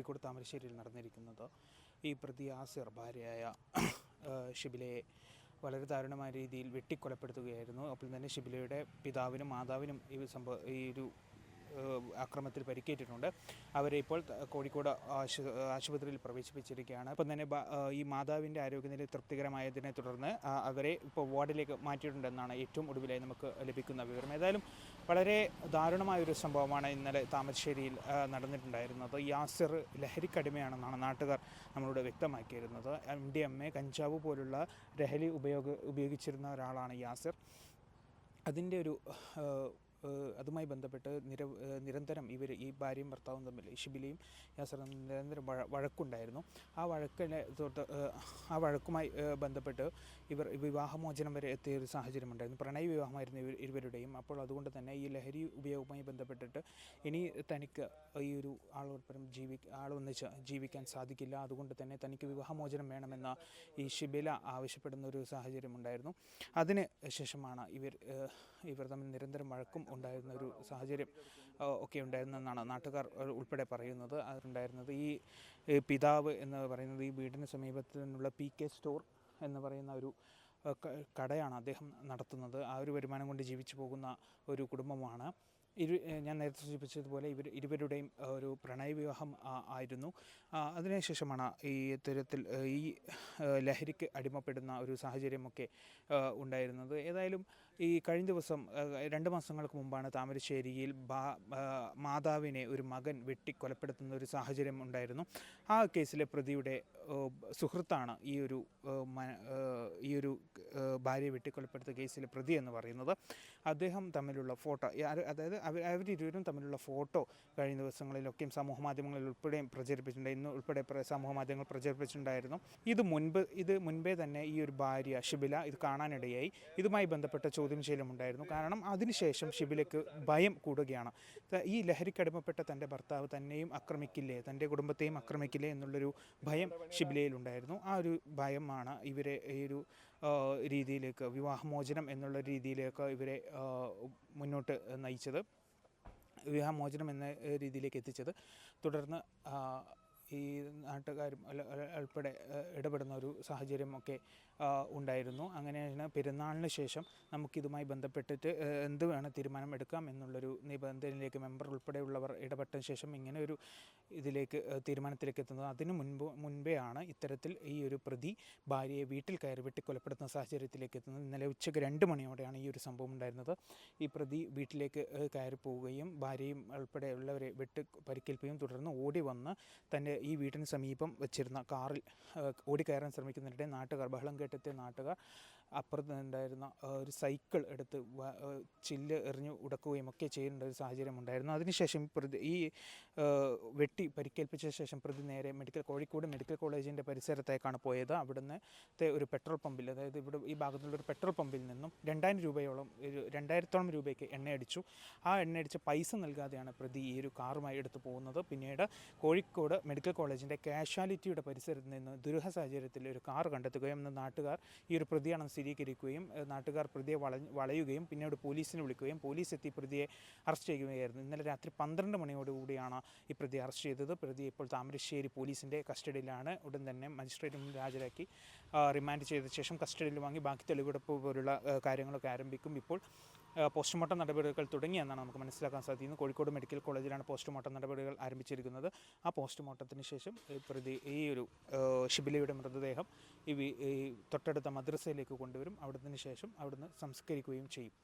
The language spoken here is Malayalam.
കോഴിക്കോട് താമരശ്ശേരിയിൽ നടന്നിരിക്കുന്നത് ഈ പ്രതി ആസിർ ഭാര്യയായ ഷിബിലയെ വളരെ ദാരുണമായ രീതിയിൽ വെട്ടിക്കൊലപ്പെടുത്തുകയായിരുന്നു. അപ്പോൾ തന്നെ ഷിബിലയുടെ പിതാവിനും മാതാവിനും ഈ സംഭവം ഈ ഒരു ഏഹ് ആക്രമണത്തിൽ പരിക്കേറ്റിട്ടുണ്ട്. അവരെ ഇപ്പോൾ കോഴിക്കോട് ആശു ആശുപത്രിയിൽ പ്രവേശിപ്പിച്ചിരിക്കുകയാണ്. അപ്പം തന്നെ ഈ മാതാവിന്റെ ആരോഗ്യനില തൃപ്തികരമായതിനെ തുടർന്ന് അവരെ ഇപ്പോൾ വാർഡിലേക്ക് മാറ്റിയിട്ടുണ്ടെന്നാണ് ഏറ്റവും ഒടുവിലായി നമുക്ക് ലഭിക്കുന്ന വിവരം. ഏതായാലും വളരെ ദാരുണമായൊരു സംഭവമാണ് ഇന്നലെ താമരശ്ശേരിയിൽ നടന്നിട്ടുണ്ടായിരുന്നത്. യാസിർ ലഹരിക്കടിമയാണെന്നാണ് നാട്ടുകാർ നമ്മളോട് വ്യക്തമാക്കിയിരുന്നത്. എം ഡി കഞ്ചാവ് പോലുള്ള ലഹരി ഉപയോഗ ഉപയോഗിച്ചിരുന്ന ഒരാളാണ് യാസിർ. അതിന്റെ ഒരു അതുമായി ബന്ധപ്പെട്ട് നിര നിരന്തരം ഇവർ ഈ ഭാര്യയും ഭർത്താവും തമ്മിൽ ഷിബിലിയും യാസറും നിരന്തരം വഴ വഴക്കുണ്ടായിരുന്നു. ആ വഴക്കിനെ ആ വഴക്കുമായി ബന്ധപ്പെട്ട് ഇവർ വിവാഹമോചനം വരെ എത്തിയ ഒരു സാഹചര്യമുണ്ടായിരുന്നു. പ്രണയ വിവാഹമായിരുന്നു ഇവർ ഇരുവരുടെയും അപ്പോൾ അതുകൊണ്ട് തന്നെ ഈ ലഹരി ഉപയോഗവുമായി ബന്ധപ്പെട്ടിട്ട് ഇനി തനിക്ക് ഈ ഒരു ആളോടൊപ്പം ജീവി ആളൊന്നിച്ച് ജീവിക്കാൻ സാധിക്കില്ല. അതുകൊണ്ട് തന്നെ തനിക്ക് വിവാഹമോചനം വേണമെന്ന ഈ ഷിബില ആവശ്യപ്പെടുന്ന ഒരു സാഹചര്യമുണ്ടായിരുന്നു. അതിന് ശേഷമാണ് ഇവർ ഇവർ തമ്മിൽ നിരന്തരം വഴക്കും ഉണ്ടായിരുന്ന ഒരു സാഹചര്യം ഒക്കെ ഉണ്ടായിരുന്നെന്നാണ് നാട്ടുകാർ ഉൾപ്പെടെ പറയുന്നത്. അതുണ്ടായിരുന്നത് ഈ പിതാവ് എന്ന് പറയുന്നത് ഈ വീടിന് സമീപത്ത് നിന്നുള്ള പി കെ സ്റ്റോർ എന്ന് പറയുന്ന ഒരു കടയാണ് അദ്ദേഹം നടത്തുന്നത്. ആ ഒരു വരുമാനം കൊണ്ട് ജീവിച്ചു പോകുന്ന ഒരു കുടുംബമാണ്. ഇരു ഞാൻ നേരത്തെ സൂചിപ്പിച്ചതുപോലെ ഇവർ ഇരുവരുടെയും ഒരു പ്രണയവിവാഹം ആയിരുന്നു. അതിനുശേഷമാണ് ഈ ഇത്തരത്തിൽ ഈ ലഹരിക്ക് അടിമപ്പെടുന്ന ഒരു സാഹചര്യമൊക്കെ ഉണ്ടായിരുന്നത്. ഏതായാലും ഈ കഴിഞ്ഞ ദിവസം രണ്ട് മാസങ്ങൾക്ക് മുമ്പാണ് താമരശ്ശേരിയിൽ മാതാവിനെ ഒരു മകൻ വെട്ടി കൊലപ്പെടുത്തുന്ന ഒരു സാഹചര്യം ഉണ്ടായിരുന്നു. ആ കേസിലെ പ്രതിയുടെ സുഹൃത്താണ് ഈ ഒരു ഈ ഒരു ഭാര്യ ഭാര്യയെ വെട്ടിക്കൊലപ്പെടുത്ത കേസിലെ പ്രതി എന്ന് പറയുന്നത്. അദ്ദേഹം തമ്മിലുള്ള ഫോട്ടോ അതായത് അവർ അവരിരുവരും തമ്മിലുള്ള ഫോട്ടോ കഴിഞ്ഞ ദിവസങ്ങളിലൊക്കെയും സമൂഹ മാധ്യമങ്ങളിൽ ഉൾപ്പെടെയും പ്രചരിപ്പിച്ചിട്ടുണ്ട്. ഇന്ന് ഉൾപ്പെടെ സമൂഹ മാധ്യമങ്ങൾ പ്രചരിപ്പിച്ചിട്ടുണ്ടായിരുന്നു. ഇത് മുൻപ് ഇത് മുൻപേ തന്നെ ഈ ഒരു ഭാര്യ ഷിബില ഇത് കാണാനിടയായി. ഇതുമായി ബന്ധപ്പെട്ട ചോദ്യം ചെയ്യലുമുണ്ടായിരുന്നു. കാരണം അതിനുശേഷം ഷിബിലയ്ക്ക് ഭയം കൂടുകയാണ്. ഈ ലഹരിക്കടിമപ്പെട്ട തന്റെ ഭർത്താവ് തന്നെയും ആക്രമിക്കില്ലേ തന്റെ കുടുംബത്തെയും ആക്രമിക്കില്ലേ എന്നുള്ളൊരു ഭയം ഷിബിലയിലുണ്ടായിരുന്നു. ആ ഒരു ഭയമാണ് ഇവരെ ഈ ഒരു രീതിയിലേക്ക് വിവാഹമോചനം എന്നുള്ള രീതിയിലേക്ക് ഇവരെ മുന്നോട്ട് നയിച്ചത്. വിവാഹമോചനം എന്ന രീതിയിലേക്ക് എത്തിച്ചത്. തുടർന്ന് ഈ നാട്ടുകാരും ഉൾപ്പെടെ ഇടപെടുന്ന ഒരു സാഹചര്യമൊക്കെ ഉണ്ടായിരുന്നു. അങ്ങനെയാണ് പെരുന്നാളിന് ശേഷം നമുക്കിതുമായി ബന്ധപ്പെട്ടിട്ട് എന്ത് വേണം തീരുമാനം എടുക്കാം എന്നുള്ളൊരു നിബന്ധനയിലേക്ക് മെമ്പർ ഉൾപ്പെടെയുള്ളവർ ഇടപെട്ട ശേഷം ഇങ്ങനെ ഒരു ഇതിലേക്ക് തീരുമാനത്തിലേക്ക് എത്തുന്നത് അതിനു മുൻപ് മുൻപേ ആണ് ഇത്തരത്തിൽ ഈ ഒരു പ്രതി ഭാര്യയെ വീട്ടിൽ കയറി വെട്ടി കൊലപ്പെടുത്തുന്ന സാഹചര്യത്തിലേക്ക് എത്തുന്നത് ഇന്നലെ ഉച്ചയ്ക്ക് രണ്ട് മണിയോടെയാണ് ഈ ഒരു സംഭവം ഉണ്ടായിരുന്നത്. ഈ പ്രതി വീട്ടിലേക്ക് കയറി പോവുകയും ഭാര്യയും ഉൾപ്പെടെയുള്ളവരെ വെട്ട് പരിക്കേൽപ്പിക്കുകയും തുടർന്ന് ഓടി വന്ന് തന്റെ ഈ വീട്ടിന് സമീപം വെച്ചിരുന്ന കാറിൽ ഓടിക്കയറാൻ ശ്രമിക്കുന്നതിനിടെ നാട്ടുകാർ ബഹളം കേട്ടെത്തിയ നാട്ടുകാർ അപ്പുറത്ത് ഉണ്ടായിരുന്ന ഒരു സൈക്കിൾ എടുത്ത് ചില്ല് എറിഞ്ഞ് ഉടക്കുകയും ഒക്കെ ചെയ്യുന്ന ഒരു സാഹചര്യം ഉണ്ടായിരുന്നു. അതിനുശേഷം പ്രതി ഈ വെട്ടി പരിക്കേൽപ്പിച്ച ശേഷം പ്രതി നേരെ മെഡിക്കൽ കോഴിക്കോട് മെഡിക്കൽ കോളേജിന്റെ പരിസരത്തേക്കാണ് പോയത്. അവിടുന്ന് ഒരു പെട്രോൾ പമ്പിൽ അതായത് ഇവിടെ ഈ ഭാഗത്തുള്ള ഒരു പെട്രോൾ പമ്പിൽ നിന്നും രണ്ടായിരം രൂപയോളം ഒരു രണ്ടായിരത്തോളം രൂപയ്ക്ക് എണ്ണയടിച്ചു. ആ എണ്ണയടിച്ച പൈസ നൽകാതെയാണ് പ്രതി ഈ ഒരു കാറുമായി എടുത്തു പോകുന്നത്. പിന്നീട് കോഴിക്കോട് മെഡിക്കൽ കോളേജിന്റെ കാഷ്വാലിറ്റിയുടെ പരിസരത്ത് നിന്ന് ദുരൂഹ സാഹചര്യത്തിൽ ഒരു കാർ കണ്ടെത്തുകയും നാട്ടുകാർ ഈ ഒരു പ്രതിയാണെന്ന് സ്ഥിരീകരിക്കുകയും നാട്ടുകാർ പ്രതിയെ വള വളയുകയും പിന്നീട് പോലീസിനെ വിളിക്കുകയും പോലീസ് എത്തി പ്രതിയെ അറസ്റ്റ് ചെയ്യുകയായിരുന്നു. ഇന്നലെ രാത്രി പന്ത്രണ്ട് മണിയോടുകൂടിയാണ് ഈ പ്രതി അറസ്റ്റ് ചെയ്തത്. പ്രതി ഇപ്പോൾ താമരശ്ശേരി പോലീസിന്റെ കസ്റ്റഡിയിലാണ്. ഉടൻ തന്നെ മജിസ്ട്രേറ്റ് മുന്നിൽ ഹാജരാക്കി റിമാൻഡ് ചെയ്ത ശേഷം കസ്റ്റഡിയിൽ വാങ്ങി ബാക്കി തെളിവെടുപ്പ് പോലുള്ള കാര്യങ്ങളൊക്കെ ആരംഭിക്കും ഇപ്പോൾ. പോസ്റ്റ്മോർട്ടം നടപടികൾ തുടങ്ങിയെന്നാണ് നമുക്ക് മനസ്സിലാക്കാൻ സാധിക്കുന്നത്. കോഴിക്കോട് മെഡിക്കൽ കോളേജിലാണ് പോസ്റ്റ്മോർട്ടം നടപടികൾ ആരംഭിച്ചിരിക്കുന്നത്. ആ പോസ്റ്റ്മോർട്ടത്തിന് ശേഷം പ്രതി ഈ ഒരു ഷിബിലയുടെ മൃതദേഹം ഈ തൊട്ടടുത്ത മദ്രസയിലേക്ക് കൊണ്ടുവരും. അവിടുന്ന് ശേഷം അവിടുന്ന് സംസ്കരിക്കുകയും ചെയ്യും.